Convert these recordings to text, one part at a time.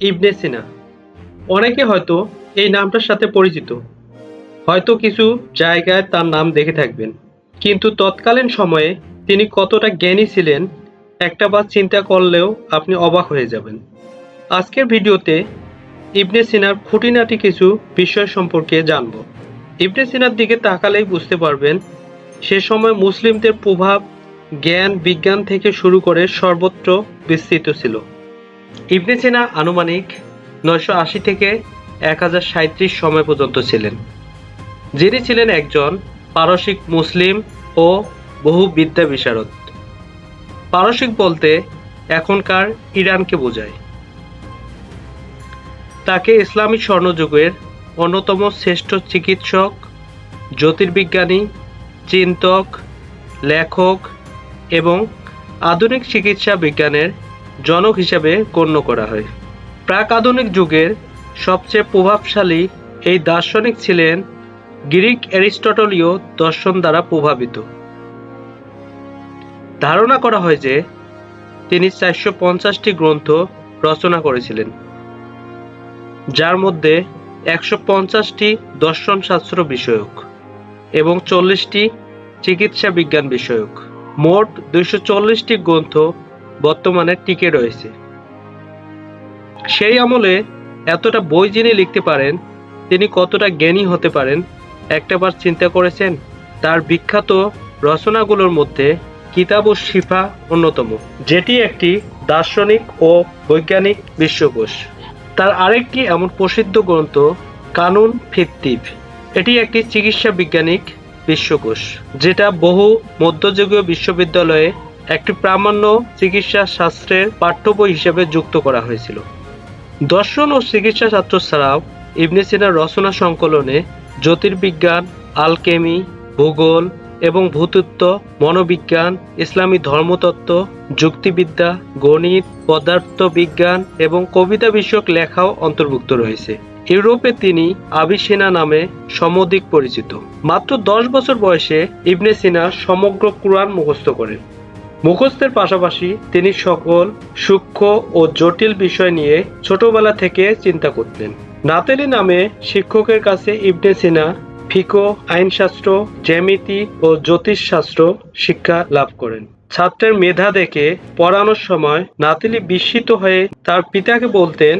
ইবনে সিনা। অনেকে হয়তো এই নামটার সাথে পরিচিত। হয়তো কিছু জায়গায় তার নাম দেখে থাকবেন। কিন্তু তৎকালীন সময়ে তিনি কতটা জ্ঞানী ছিলেন, একটা বার চিন্তা করলেও আপনি অবাক হয়ে যাবেন। আজকের ভিডিওতে ইবনে সিনার খুঁটিনাটি কিছু বিষয় সম্পর্কে জানব। ইবনে সিনার দিকে তাকালেই বুঝতে পারবেন, সে সময় মুসলিমদের প্রভাব জ্ঞান, বিজ্ঞান থেকে শুরু করে সর্বত্র বিস্তৃত ছিল। ইবনে সিনা আনুমানিক নয়শো আশি থেকে এক হাজার সাঁত্রিশ সময় পর্যন্ত ছিলেন। যিনি ছিলেন একজন পারসিক মুসলিম ও বহু বিদ্যা বিশারদ। পারসিক বলতে এখনকার ইরানকে বোঝায়। তাকে ইসলামী স্বর্ণযুগের অন্যতম শ্রেষ্ঠ চিকিৎসক, জ্যোতির্বিজ্ঞানী, চিন্তক, লেখক এবং আধুনিক চিকিৎসা বিজ্ঞানের জনক হিসেবে গণ্য করা হয়। প্রাক আধুনিক যুগের সবচেয়ে প্রভাবশালী এই দার্শনিক ছিলেন গ্রিক অ্যারিস্টটলীয় দর্শন দ্বারা প্রভাবিত। ধারণা করা হয় যে তিনি চারশো পঞ্চাশটি গ্রন্থ রচনা করেছিলেন, যার মধ্যে একশো পঞ্চাশটি দর্শনশাস্ত্র বিষয়ক এবং চল্লিশটি চিকিৎসা বিজ্ঞান বিষয়ক। মোট দুইশো চল্লিশটি গ্রন্থ বর্তমানে টিকে রয়েছে। সেই আমলে এতটা বই যিনি লিখতে পারেন, তিনি কতটা জ্ঞানী হতে পারেন, একটাবার চিন্তা করেছেন, তার বিখ্যাত রচনাগুলোর মধ্যে কিতাব ও শিফা অন্যতম, যেটি একটি দার্শনিক ও বৈজ্ঞানিক বিশ্বকোষ। তার আরেকটি এমন প্রসিদ্ধ গ্রন্থ, কানুন ফিত্তিভ এটি একটি চিকিৎসা বিজ্ঞানিক বিশ্বকোষ, যেটা বহু মধ্যযুগীয় বিশ্ববিদ্যালয়ে একটি প্রামাণ্য চিকিৎসা শাস্ত্রের পাঠ্য বই হিসেবে যুক্ত করা হয়েছিল। দর্শন ও চিকিৎসা শাস্ত্র ছাড়াও ইবনে সিনার রচনা সংকলনে জ্যোতির্বিজ্ঞান, আলকেমি, ভূগোল এবং ভূতত্ত্ব, মনোবিজ্ঞান, ইসলামী ধর্মতত্ত্ব, যুক্তিবিদ্যা, গণিত, পদার্থবিজ্ঞান এবং কবিতা বিষয়ক লেখাও অন্তর্ভুক্ত রয়েছে। ইউরোপে তিনি আবিসিনা নামে সমধিক পরিচিত। মাত্র দশ বছর বয়সে ইবনে সিনা সমগ্র কুরআন মুখস্থ করেন। মুখস্থের পাশাপাশি তিনি সকল সূক্ষ্ম ও জটিল বিষয় নিয়ে ছোটবেলা থেকে চিন্তা করতেন। নাতেলি নামে শিক্ষকের কাছে ইবনে সিনা ফিকো আইনশাস্ত্র, জ্যামিতি ও জ্যোতিষশাস্ত্র শিক্ষা লাভ করেন। ছাত্রের মেধা দেখে পড়ানোর সময় নাতিলি বিস্মিত হয়ে তার পিতাকে বলতেন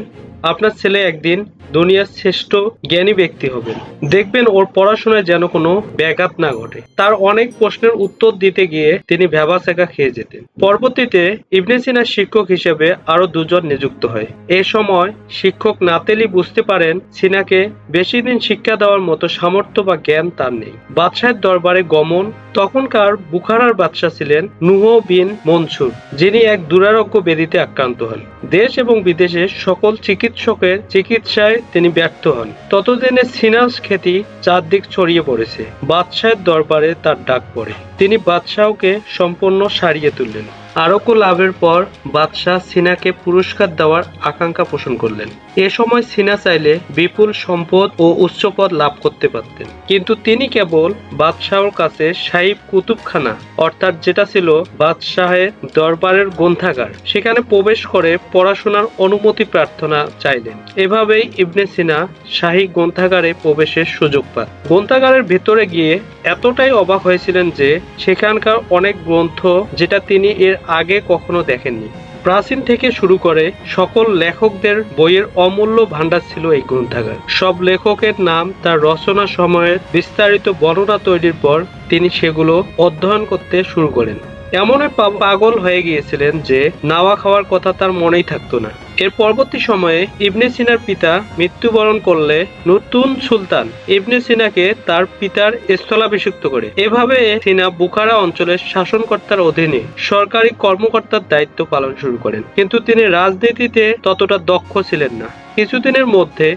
আপনার ছেলে একদিন দুনিয়ার শ্রেষ্ঠ জ্ঞানী ব্যক্তি হবেন দেখবেন ওর পড়াশোনায় যেন কোনো ব্যাঘাত না ঘটে। তার অনেক প্রশ্নের উত্তর দিতে গিয়ে তিনি ভ্যাবাসেকা খেয়ে যেতেন। পরবর্তীতে ইবনে সিনার শিক্ষক হিসেবে আরও দুজন নিযুক্ত হয়। এ সময় শিক্ষক নাতেলি বুঝতে পারেন সিনাকে বেশি দিন শিক্ষা দেওয়ার মতো সামর্থ্য বা জ্ঞান তার নেই। বাদশাহের দরবারে গমন, তখনকার বুখারার বাদশাহ ছিলেন নুহ বিন মনসুর, যিনি এক দুরারোগ্য বেদিতে আক্রান্ত হন। দেশ এবং বিদেশে সকল চিকিৎসকের চিকিৎসায় তিনি ব্যর্থ হন। ততদিনে সিনাস খ্যাতি চারদিক ছড়িয়ে পড়েছে। বাদশাহের দরবারে তার ডাক পড়ে। তিনি বাদশাহকে সম্পূর্ণ সারিয়ে তুললেন। আরোগ্য লাভের পর বাদশাহ সিনাকে পুরস্কার দেওয়ার আকাঙ্ক্ষা পোষণ করলেন। এ সময় সিনা চাইলে বিপুল সম্পদ ও উচ্চপদ লাভ করতে পারতেন। কিন্তু তিনি কেবল বাদশাহর কাছে সাহিব কুতুবখানা, অর্থাৎ যেটা ছিল বাদশাহের দরবারের গ্রন্থাগার, সেখানে প্রবেশ করে পড়াশোনার অনুমতি প্রার্থনা চাইলেন। এভাবেই ইবনে সিনা শাহী গ্রন্থাগারে প্রবেশের সুযোগ পান। গ্রন্থাগারের ভেতরে গিয়ে এতটাই অবাক হয়েছিলেন যে সেখানকার অনেক গ্রন্থ যেটা তিনি এর আগে কখনো দেখেননি। প্রাচীন থেকে শুরু করে সকল লেখকদের বইয়ের অমূল্য ভাণ্ডার ছিল এই গ্রন্থাগার। সব লেখকের নাম, তার রচনা সময়ের বিস্তারিত বর্ণনা তৈরির পর তিনি সেগুলো অধ্যয়ন করতে শুরু করেন। এমনই পাগল হয়ে গিয়েছিলেন যে, নাওয়া খাওয়ার কথা তার মনেই থাকতো না। এর পরবর্তী সময়ে ইবনে সিনার পিতা মৃত্যুবরণ করলে নতুন সুলতান ইবনে সিনাকে তার পিতার স্থলাভিষিক্ত করে। এভাবে সিনা বুখারা অঞ্চলের শাসনকর্তার অধীনে সরকারি কর্মকর্তার দায়িত্ব পালন শুরু করেন। কিন্তু তিনি রাজনীতিতে ততটা দক্ষ ছিলেন না। কিছুদিনের মধ্যে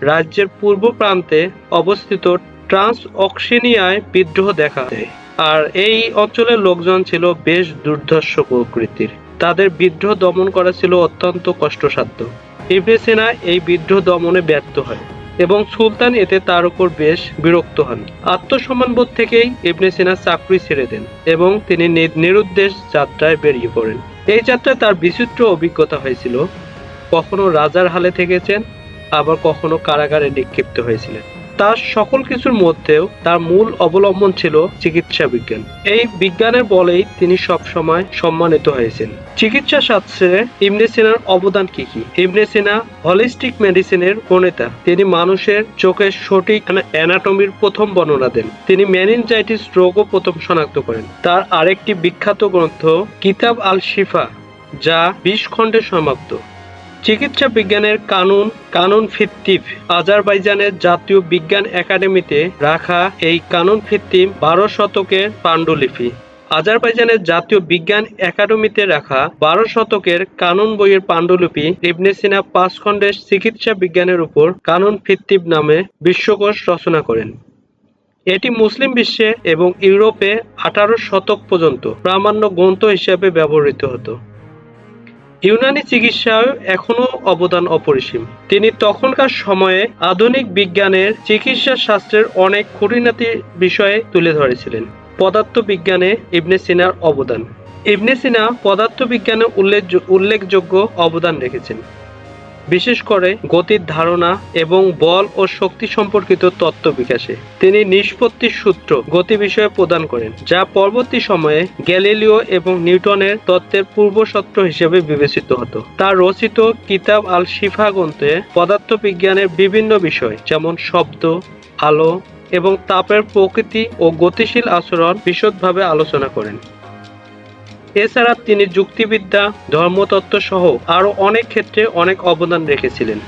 রাজ্যের পূর্ব প্রান্তে অবস্থিত ট্রান্স অক্সিনিয়ায় বিদ্রোহ দেখা দেয়। আর এই অঞ্চলের লোকজন ছিল বেশ দুর্ধর্ষ প্রকৃতির। তাদের বিদ্রোহ দমন করা ছিল অত্যন্ত কষ্টসাধ্য। ইবনে সিনা এই বিদ্রোহ দমনে ব্যর্থ হয় এবং সুলতান এতে তার উপর বেশ বিরক্ত হন। আত্মসম্মানবোধ থেকেই ইবনে সিনা চাকরি ছেড়ে দেন এবং তিনি নিরুদ্দেশ যাত্রায় বেরিয়ে পড়েন। এই যাত্রায় তার বিচিত্র অভিজ্ঞতা হয়েছিল, কখনো রাজার হালে থেকেছেন, আবার কখনো কারাগারে নিক্ষিপ্ত হয়েছিলেন। তার সকল কিছুর মধ্যেও তার মূল অবলম্বন ছিল চিকিৎসা বিজ্ঞান। এই বিজ্ঞানের বলেই তিনি সবসময় সম্মানিত হয়েছেন। চিকিৎসা শাস্ত্রে ইবনে সিনার অবদান কি কি? ইবনে সিনা হলিস্টিক মেডিসিনের প্রণেতা। তিনি মানুষের চোখের সঠিক অ্যানাটমির প্রথম বর্ণনা দেন। তিনি ম্যানিনজাইটিস রোগও প্রথম শনাক্ত করেন। তার আরেকটি বিখ্যাত গ্রন্থ কিতাব আল শিফা, যা বিশ খণ্ডে সমাপ্ত। চিকিৎসা বিজ্ঞানের কানুন কানুন ভিত্তিক আজারবাইজানের জাতীয় বিজ্ঞান একাডেমিতে রাখা এই কানুন ভিত্তিক বারো শতকের পাণ্ডুলিপি। আজারবাইজানের জাতীয় বিজ্ঞান একাডেমিতে রাখা বারো শতকের কানুন বইয়ের পাণ্ডুলিপি ইবনেসিনা পাঁচ খণ্ডের চিকিৎসা বিজ্ঞানের উপর কানুন ভিত্তিক নামে বিশ্বকোষ রচনা করেন। এটি মুসলিম বিশ্বে এবং ইউরোপে আঠারো শতক পর্যন্ত প্রামাণ্য গ্রন্থ হিসেবে ব্যবহৃত হতো। ইউনানি চিকিৎসায় এখনও অবদান অপরিসীম। তিনি তখনকার সময়ে আধুনিক বিজ্ঞানের চিকিৎসা শাস্ত্রের অনেক খুঁটিনাটি বিষয়ে তুলে ধরেছিলেন। পদার্থবিজ্ঞানে ইবনে সিনার অবদান। ইবনে সিনা পদার্থবিজ্ঞানে উল্লেখ উল্লেখযোগ্য অবদান রেখেছেন। বিশেষ করে গতির ধারণা এবং বল ও শক্তি সম্পর্কিত তত্ত্ব বিকাশে। তিনি নিষ্পত্তির সূত্র গতি বিষয়ে প্রদান করেন, যা পরবর্তী সময়ে গ্যালিলিও এবং নিউটনের তত্ত্বের পূর্বসত্র হিসেবে বিবেচিত হতো। তার রচিত কিতাব আল শিফা গ্রন্থে পদার্থবিজ্ঞানের বিভিন্ন বিষয়, যেমন শব্দ, আলো এবং তাপের প্রকৃতি ও গতিশীল আচরণ বিশদভাবে আলোচনা করেন। এছাড়া তিনি যুক্তিবিদ্যা ধর্মতত্ত্ব সহ আরও অনেক ক্ষেত্রে অনেক অবদান রেখেছিলেন।